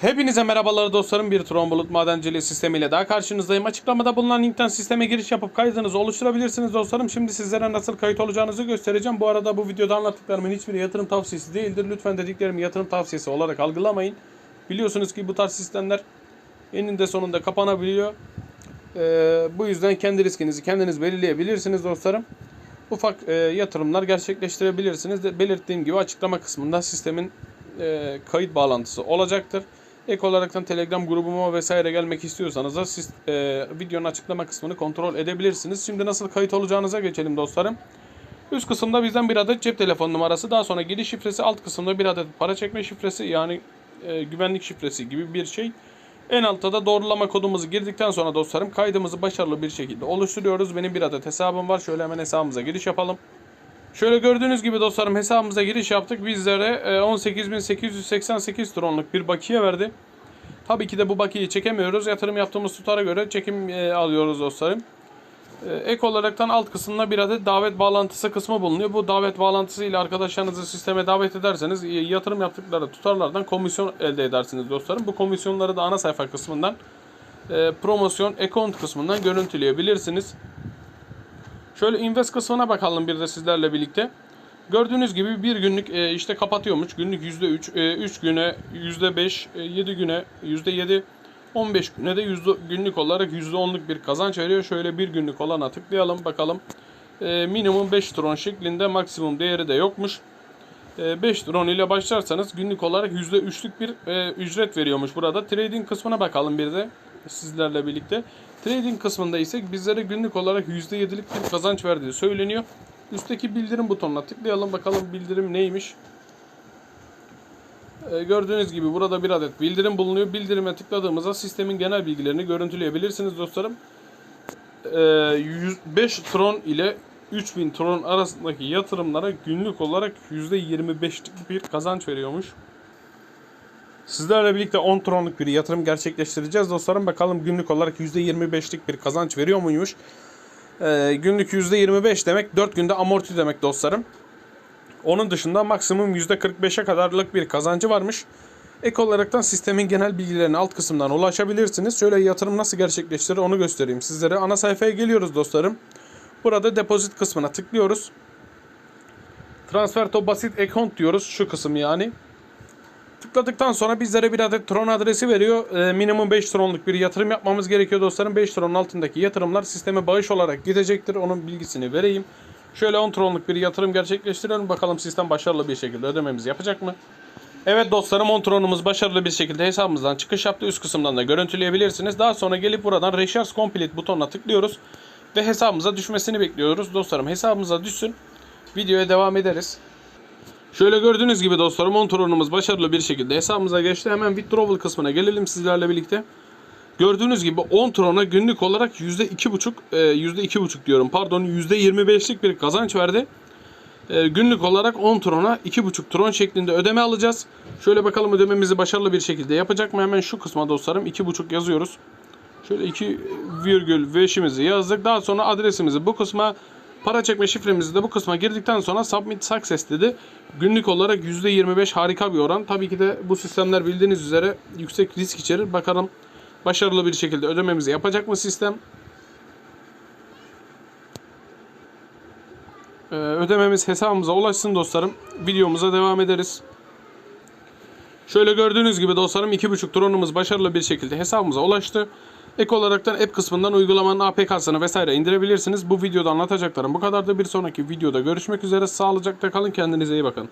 Hepinize merhabalar dostlarım. Bir Tron Bulut Madenciliği sistemiyle daha karşınızdayım. Açıklamada bulunan linkten sisteme giriş yapıp kaydınızı oluşturabilirsiniz dostlarım. Şimdi sizlere nasıl kayıt olacağınızı göstereceğim. Bu arada bu videoda anlattıklarımın hiçbiri yatırım tavsiyesi değildir. Lütfen dediklerimi yatırım tavsiyesi olarak algılamayın. Biliyorsunuz ki bu tarz sistemler eninde sonunda kapanabiliyor. Ee, bu yüzden kendi riskinizi kendiniz belirleyebilirsiniz dostlarım. Ufak e, yatırımlar gerçekleştirebilirsiniz. Belirttiğim gibi açıklama kısmında sistemin e, kayıt bağlantısı olacaktır. Ek olaraktan Telegram grubuma vesaire gelmek istiyorsanız da siz e, videonun açıklama kısmını kontrol edebilirsiniz. Şimdi nasıl kayıt olacağınıza geçelim dostlarım. Üst kısımda bizden bir adet cep telefon numarası, daha sonra giriş şifresi, alt kısımda bir adet para çekme şifresi yani e, güvenlik şifresi gibi bir şey. En altta da doğrulama kodumuzu girdikten sonra dostlarım kaydımızı başarılı bir şekilde oluşturuyoruz. Benim bir adet hesabım var. Şöyle hemen hesabımıza giriş yapalım. Şöyle gördüğünüz gibi dostlarım hesabımıza giriş yaptık. Bizlere e, 18.888 tronluk bir bakiye verdi. Tabii ki de bu bakiyeyi çekemiyoruz. Yatırım yaptığımız tutara göre çekim e, alıyoruz dostlarım. E, Ek olaraktan alt kısımda bir adet davet bağlantısı kısmı bulunuyor. Bu davet bağlantısı ile arkadaşlarınızı sisteme davet ederseniz e, yatırım yaptıkları tutarlardan komisyon elde edersiniz dostlarım. Bu komisyonları da ana sayfa kısmından e, promosyon account kısmından görüntüleyebilirsiniz. Şöyle invest kısmına bakalım bir de sizlerle birlikte. Gördüğünüz gibi bir günlük e, işte kapatıyormuş. Günlük %3, e, 3 güne %5, e, 7 güne %7, 15 güne de yüzde, günlük olarak %10'luk bir kazanç veriyor. Şöyle bir günlük olana tıklayalım bakalım. E, minimum 5 tron şeklinde maksimum değeri de yokmuş. E, 5 tron ile başlarsanız günlük olarak %3'lük bir e, ücret veriyormuş burada. Trading kısmına bakalım bir de sizlerle birlikte. Trading kısmında ise bizlere günlük olarak %7'lik bir kazanç verdiği söyleniyor. Üstteki bildirim butonuna tıklayalım bakalım bildirim neymiş. Ee, gördüğünüz gibi burada bir adet bildirim bulunuyor. Bildirime tıkladığımızda sistemin genel bilgilerini görüntüleyebilirsiniz dostlarım. Ee, 105 tron ile 3000 tron arasındaki yatırımlara günlük olarak %25'lik bir kazanç veriyormuş. Sizlerle birlikte 10 tronluk bir yatırım gerçekleştireceğiz dostlarım. Bakalım günlük olarak %25'lik bir kazanç veriyor muymuş? Ee, günlük %25 demek 4 günde amorti demek dostlarım. Onun dışında maksimum %45'e kadarlık bir kazancı varmış. Ek olaraktan sistemin genel bilgilerine alt kısımdan ulaşabilirsiniz. Şöyle yatırım nasıl gerçekleştirir onu göstereyim sizlere. Ana sayfaya geliyoruz dostlarım. Burada depozit kısmına tıklıyoruz. Transfer to basit account diyoruz. Şu kısım yani. Tıkladıktan sonra bizlere bir adet Tron adresi veriyor. Ee, minimum 5 Tron'luk bir yatırım yapmamız gerekiyor dostlarım. 5 Tron'un altındaki yatırımlar sisteme bağış olarak gidecektir. Onun bilgisini vereyim. Şöyle 10 Tron'luk bir yatırım gerçekleştirelim. Bakalım sistem başarılı bir şekilde ödememizi yapacak mı? Evet dostlarım 10 Tron'umuz başarılı bir şekilde hesabımızdan çıkış yaptı. Üst kısımdan da görüntüleyebilirsiniz. Daha sonra gelip buradan Recharge Complete butonuna tıklıyoruz. Ve hesabımıza düşmesini bekliyoruz. Dostlarım hesabımıza düşsün. Videoya devam ederiz. Şöyle gördüğünüz gibi dostlarım 10 tronumuz başarılı bir şekilde hesabımıza geçti. Hemen withdrawal kısmına gelelim sizlerle birlikte. Gördüğünüz gibi 10 trona günlük olarak %2,5 e, %2,5 diyorum pardon %25'lik bir kazanç verdi. E, günlük olarak 10 trona 2,5 tron şeklinde ödeme alacağız. Şöyle bakalım ödememizi başarılı bir şekilde yapacak mı? Hemen şu kısma dostlarım 2,5 yazıyoruz. Şöyle 2 virgül veşimizi yazdık. Daha sonra adresimizi bu kısma Para çekme şifremizi de bu kısma girdikten sonra Submit Success dedi. Günlük olarak %25 harika bir oran. Tabii ki de bu sistemler bildiğiniz üzere yüksek risk içerir. Bakalım başarılı bir şekilde ödememizi yapacak mı sistem? Ee, ödememiz hesabımıza ulaşsın dostlarım. Videomuza devam ederiz. Şöyle gördüğünüz gibi dostlarım 2.5 tronumuz başarılı bir şekilde hesabımıza ulaştı. Ek olaraktan app kısmından uygulamanın APK'sını vesaire indirebilirsiniz. Bu videoda anlatacaklarım bu kadardı. Bir sonraki videoda görüşmek üzere. Sağlıcakla kalın. Kendinize iyi bakın.